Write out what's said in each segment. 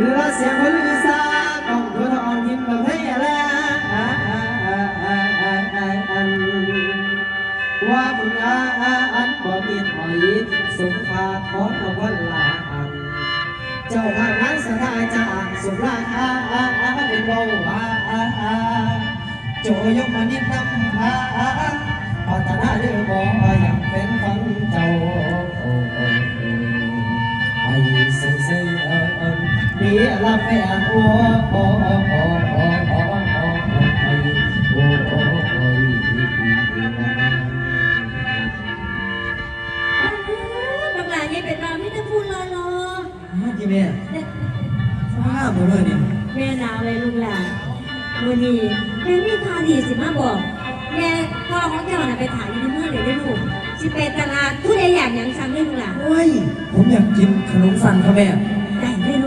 และเสียงคนลือซากองทั่วทองยิ้มแบบให้แล้วว่ามึงอาอันบ่มีถอยสงคาขอตะวันลาอันเจ้าทางนั้นสถาจาสุราคาเป็นเบาว่าโจยกมานิดนำพาพัฒนาเรือบ่อย่ากเป็นฟังเจ้า ดีละแฟนโอ้โอ้โอ้โอ้โอ้โอ้โอ้โอ้บางหลายยังเป็นมาไม่ได้พูดรอรอมาจีแม่ฟ้าหมดเลยเนี่ยแม่หนาวเลยลุงหลานวันนี้แม่มีข่าวดีสิมาบอกแม่พ่อของเจ้าน่ะไปถ่ายอยูในเมืองเลยได้ลูกสิไปตลาดผู้ใดอยากหยังสั่งได้ลุงหลานโอ้ยผมอยากกินขนมสันครับแม่ได้ได้ลูก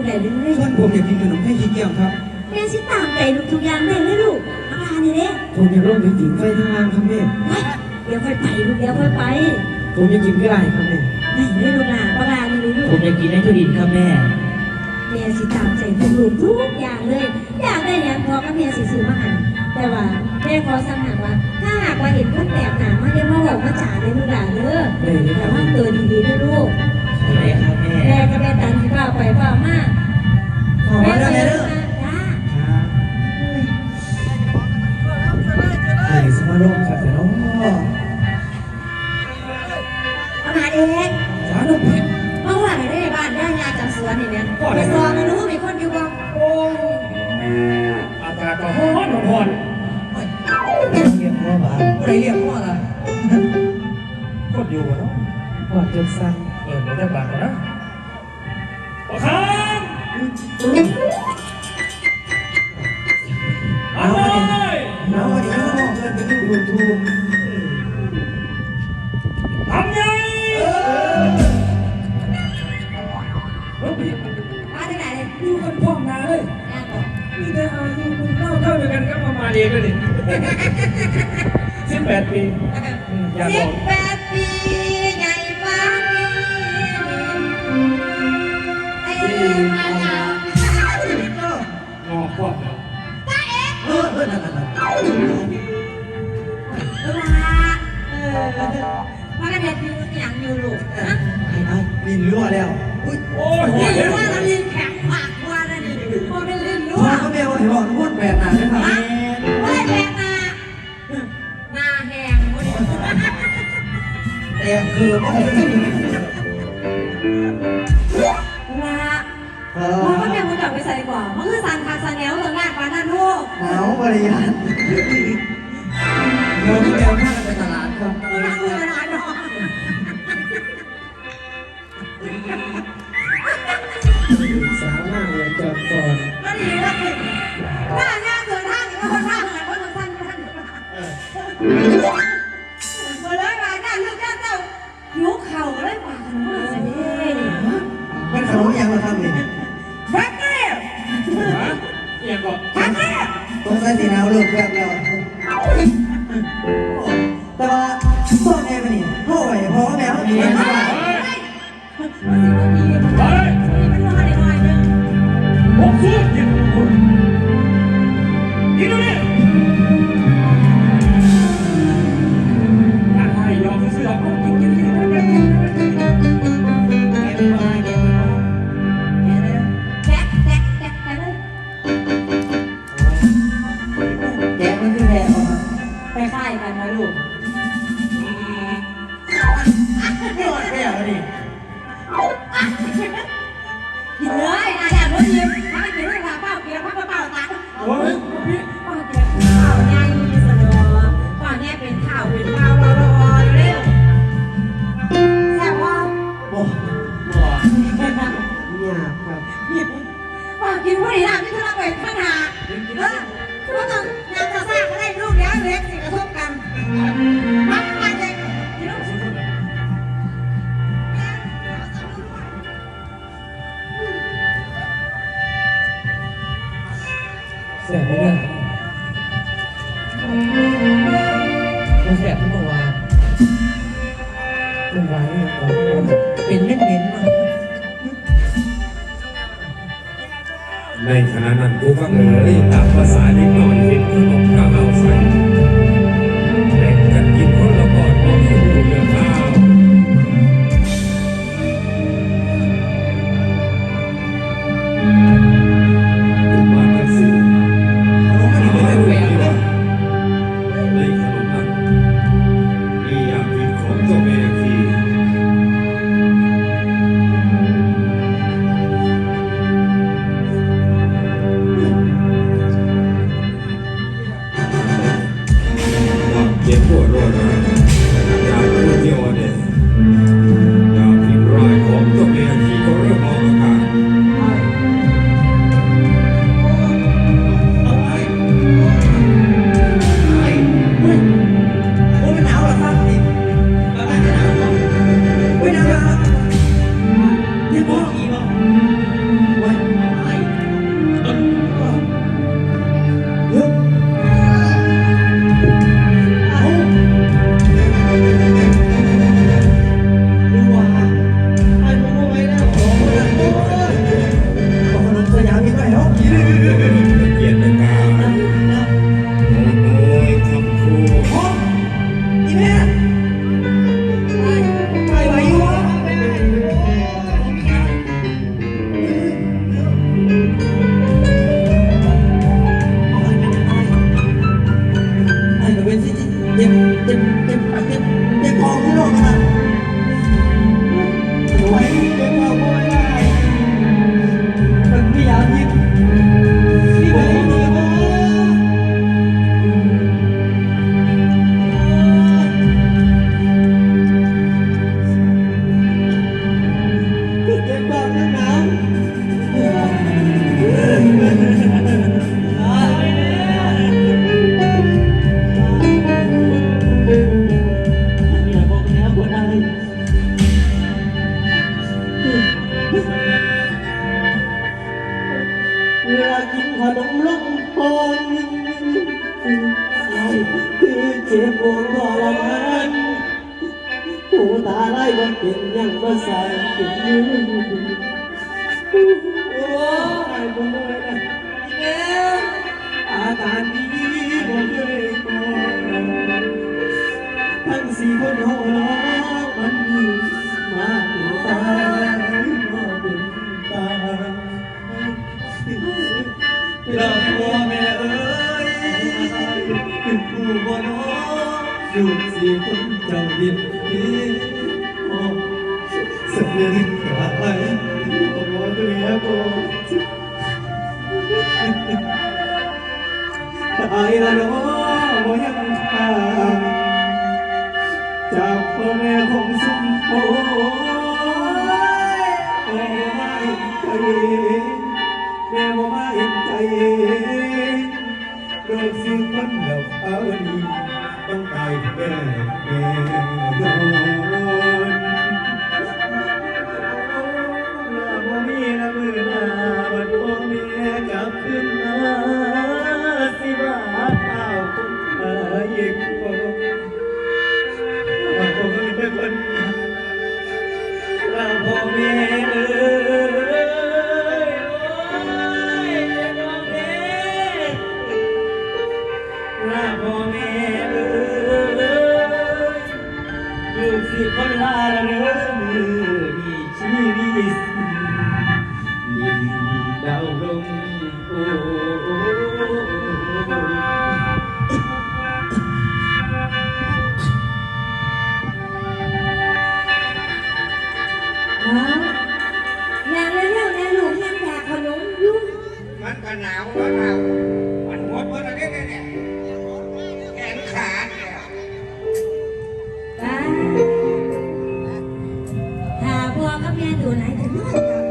ได้เลยเพื่อนผมอยากกินขนมแค่ขี้เกียจครับแม่สิตามใจลูกทุกอย่างได้เลยลูกบางหลายนี่เด้ผมอยากลงไปกินไฟทางล่างครับแม่ไว้เดี๋ยวค่อยไปลูกเดี๋ยวค่อยไปผมอยากกินก็ได้ครับแม่ได้เลยลูกหลานบางหลายนี่เลยลูกผมอยากกินไอ้ทุดินครับแม่แม่สิตามใจลูกทุกอย่างเลย อยากได้หยังพอกับแม่สิซื้อมาให้แต่ว่าแม่ขอสั่งหากว่า ถ้าหากว่าเห็นคนแปลกหน้ามาอย่ามาบอกมาจ่าเลยลูกหลานเด้อได้เลยคแต่รับว่าตัวดีๆด้วยลูกอะไรครับแม่แม่กับแม่ตันที่ว่าไปว่ามาข อยู่กันพร้อมหนาเลยงานบอกมีแต่อายุเท่าเท่ากันก็ประมาณเองเลยนี่สิบแปดปีอืมอยากสิบอบกแปดปีใหญ่ฟ้ามีเอ้ยมาจากงอครอบแล้วเออเออนั่นนั่นนั่นเวลาเออมากันเด็ดอยู่อย่างอยู่ลูกนะไอ้ไอ้ลินรั่วแล้วอุ้ยโอ้ย คือนะฮะเวก็เพีคุณกลับไใส่กว่ามันคือสันคาสันแนว่องานปานั่นลูกหนาวบรินี้เดินห้างตลาดครับ คุณทำมือนะน้อ สินะลูกแบบเราแต่ว่าพ่อแม่มันนี่พอไหวพอแม่มันนี่ไม่ ไม่ว่าแพ้แล้วดิกินเลยนะอยากรู้ยิ้มถ้าไม่กินให้ขาเปล่ากินแล้วพักเปล่าตังโอ้ยพี่ป้าเก็บข้าวย่างมีเสนอป้าเนี่ยเป็นข้าวเป็นข้าวรอรอเร็วแซ่บว่าโอ้บัวยากครับป้ากินผู้ดีนะที่ทุลักไปข้างหาเออก็ต้องงานจะสร้างให้ลูกเลี้ยงเล็กสิกระทบกัน ไปเรื่อยกูแสบทุกวานเป็นไรเป็นเล่นเล่นมาในขณะนั้นกูก็เอ่ยตามภาษา เจ็บเจ็บเด็บเด็บเจ็บคอข้างนอกนะ ตายละเนาะบ่ยังคาจากพ่อแม่ของสมโพ นาบัดพ่อแม่กับขึ้นมาสิบาเท้าคนเอ่ยคนว่าพ่อแม่เป็นคนพ่อแม่ แม่ดูไรแต่นอนกับ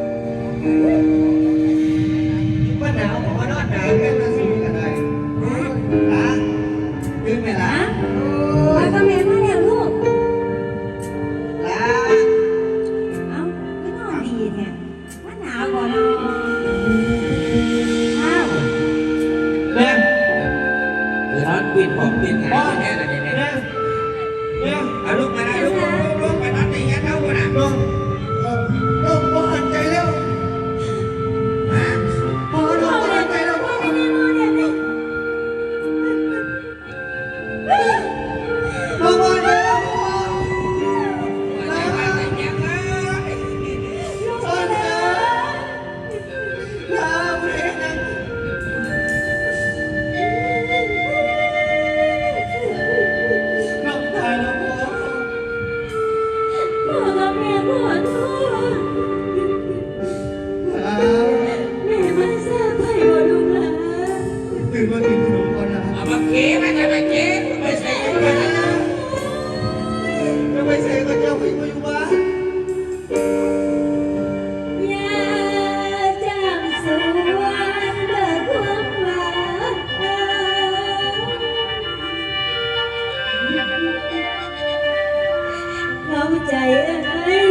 ว่าหนาวบอว่าหนาวแค่นั้นสูะฮะดึงไหมล่ะไปกัแม่มาแล้วลูกล่ะเอ้าก็นอนดีเนี่ยว่าหนาวก่อนด้าวเล่เดี๋ยวร้อปิดผมปินไหนนี่ยเอาลูกมาได้ลูกลูกลูกไปนอนตีกันเท่ากันอะ ใจเอ้ย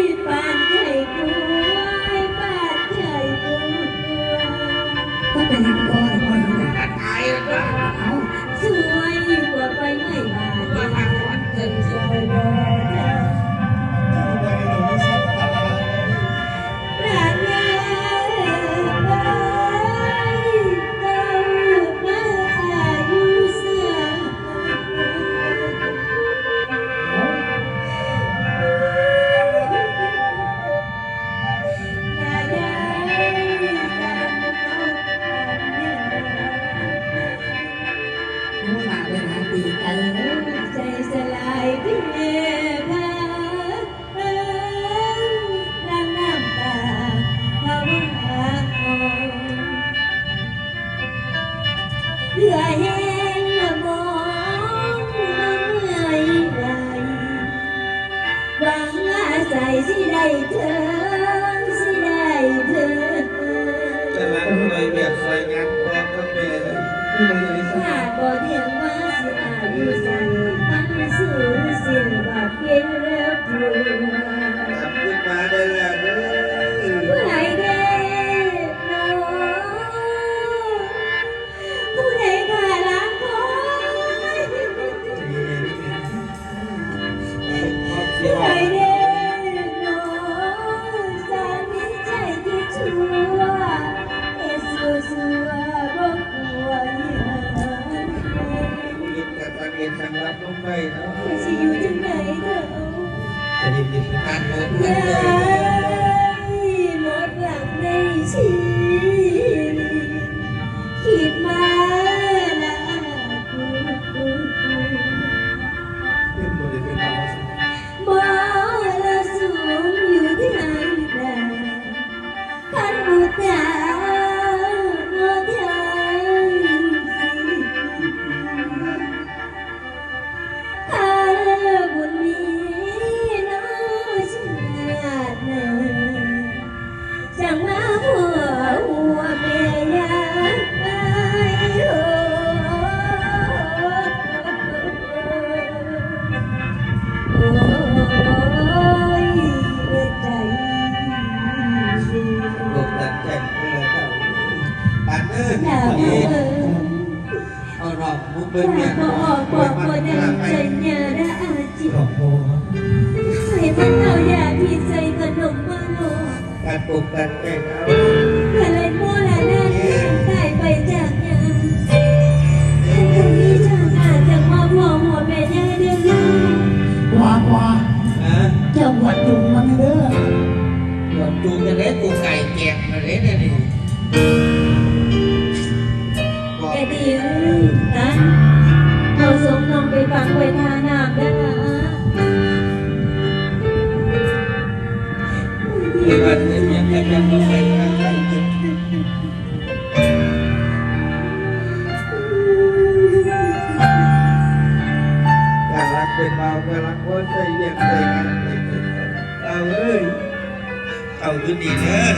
ีเด้อ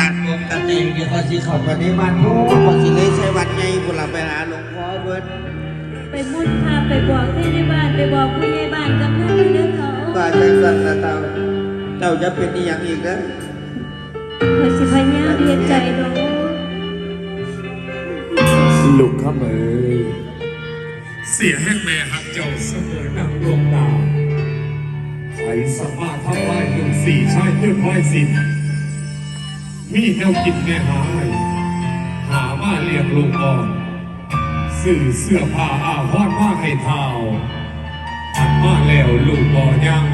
ตัดผมตัดใจเดี๋ยวก็สิเข้ามาในบ้านพ่อก็สิเลยใช้วันไงบุหลาเวลาหลวงพ่อเบิดไปมุ่นพาไปบอกที่ในบ้านไปบอกผู้ใหญ่บ้านกับท่านเด้อเขาบ้านจังสันนะเต่าเต่าจะเป็นอีหยังอีกนะขอสิพญาเรียนใจน้องลูกข้าเอ๋ยเสียแห้งแม่หักเจ้าเสมอนางลง ใส่สมาทัพวายหนึ่งสี่ชายเพื่อนร้อยสิบมีแนวกินแม่หาย หาว่าเรียงลงกอ่อนสื่อเสื้อผ้าอาพอดว่าให้เท้าอันมาแล้วลูกบ่ยัง